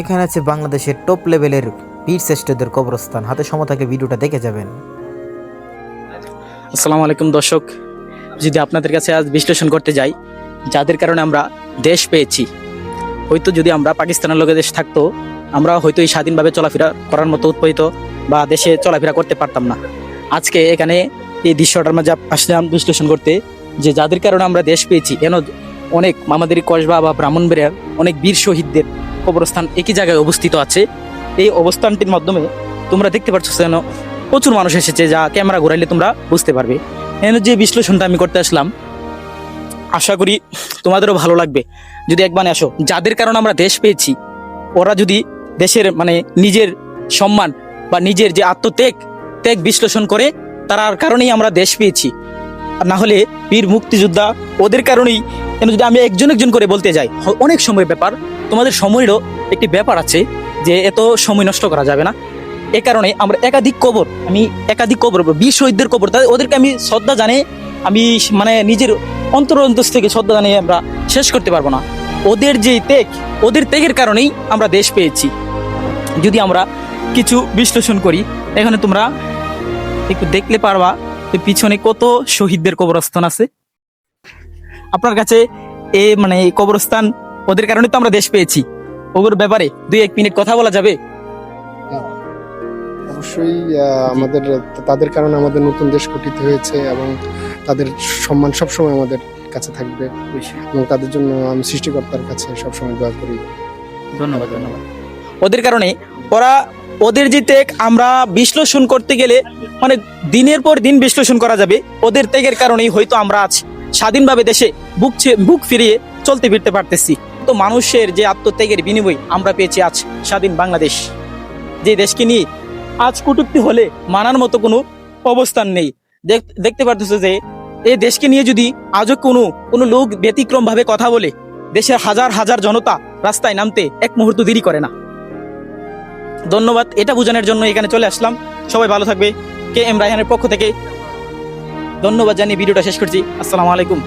এখানে আছে বাংলাদেশের টপ লেভেলের বীর শ্রেষ্ঠদের কবরস্থান। হাতে সময় থাকলে ভিডিওটা দেখে যাবেন। আসসালামু আলাইকুম দর্শক। যদি আপনাদের কাছে আজ বিশ্লেষণ করতে যাই, যাদের কারণে আমরা দেশ পেয়েছি, হয়তো যদি আমরা পাকিস্তানের লোকের দেশ থাকতো, আমরা হয়তো এই স্বাধীনভাবে চলাফেরা করার মতো উৎপাদিত বা দেশে চলাফেরা করতে পারতাম না। আজকে এখানে এই দৃশ্যটার মাঝে আসলাম বিশ্লেষণ করতে যে যাদের কারণে আমরা দেশ পেয়েছি কেন অনেক আমাদের কসবা বা ব্রাহ্মণবেড়িয়ার অনেক বীর শহীদদের কবরস্থান একই জায়গায় অবস্থিত আছে। এই অবস্থানটির মাধ্যমে তোমরা দেখতে পাচ্ছ যেন প্রচুর মানুষ এসেছে, যা ক্যামেরা ঘোরাইলে তোমরা বুঝতে পারবে। এখানে যে বিশ্লেষণটা আমি করতে আসলাম, আশা করি তোমাদেরও ভালো লাগবে। যদি একবার আসো, যাদের কারণে আমরা দেশ পেয়েছি, ওরা যদি দেশের মানে নিজের সম্মান বা নিজের যে আত্মত্যাগ, ত্যাগ বিশ্লেষণ করে তার কারণেই আমরা দেশ পেয়েছি। আর না হলে বীর মুক্তিযোদ্ধা ওদের কারণেই কেন যদি আমি একজন একজন করে বলতে যাই অনেক সময় ব্যাপার। তোমাদের সময়েরও একটি ব্যাপার আছে যে এত সময় নষ্ট করা যাবে না। এ কারণে আমরা একাধিক কবর, আমি একাধিক কবর, বীর শহীদদের কবর, তাদের, ওদেরকে আমি শ্রদ্ধা জানে আমি মানে নিজের অন্তর অন্তর থেকে শ্রদ্ধা জানিয়ে আমরা শেষ করতে পারব না। ওদের যে ত্যাগ, ওদের ত্যাগের কারণেই আমরা দেশ পেয়েছি। যদি আমরা কিছু বিশ্লেষণ করি, এখানে তোমরা একটু দেখলে পারবা পিছনে কত শহীদদের কবরস্থান আছে। আপনার কাছে এ মানে এই কবরস্থান ওদের কারণে তো আমরা দেশ পেয়েছি। ওগুলোর ব্যাপারে দুই এক মিনিট কথা বলা যাবে? অবশ্যই আমাদের তাদের কারণে আমাদের নতুন দেশ গঠিত হয়েছে এবং তাদের সম্মান সবসময় আমাদের কাছে থাকবে। এবং তাদের জন্য আমি সৃষ্টিকর্তার কাছে সবসময় দোয়া করি। ধন্যবাদ ধন্যবাদ। ওদের কারণে ওরা ওদের যে ত্যাগ আমরা বিশ্লেষণ করতে গেলে মানে দিনের পর দিন বিশ্লেষণ করা যাবে। ওদের ত্যাগের কারণেই হয়তো আমরা আজ স্বাধীনভাবে দেশে বুক বুক ফিরিয়ে চলতে ফিরতে পারতেছি। তো মানুষের যে আত্মত্যাগের বিনিময় আমরা পেয়েছি আজ স্বাধীন বাংলাদেশ। যে দেশকে নিয়ে আজ কটূক্তি হলে মানার মতো কোনো অবস্থান নেই। দেখতে পারতেছো যে এই দেশকে নিয়ে যদি আজও কোনো কোনো লোক ব্যতিক্রম ভাবে কথা বলে, দেশের হাজার হাজার জনতা রাস্তায় নামতে এক মুহূর্ত দেরি করে না। ধন্যবাদ, এটা বোঝানোর জন্য এখানে চলে আসলাম। সবাই ভালো থাকবে। কে এম রায়হানের পক্ষ থেকে ধন্যবাদ জানিয়ে ভিডিওটা শেষ করছি। আসসালামু আলাইকুম।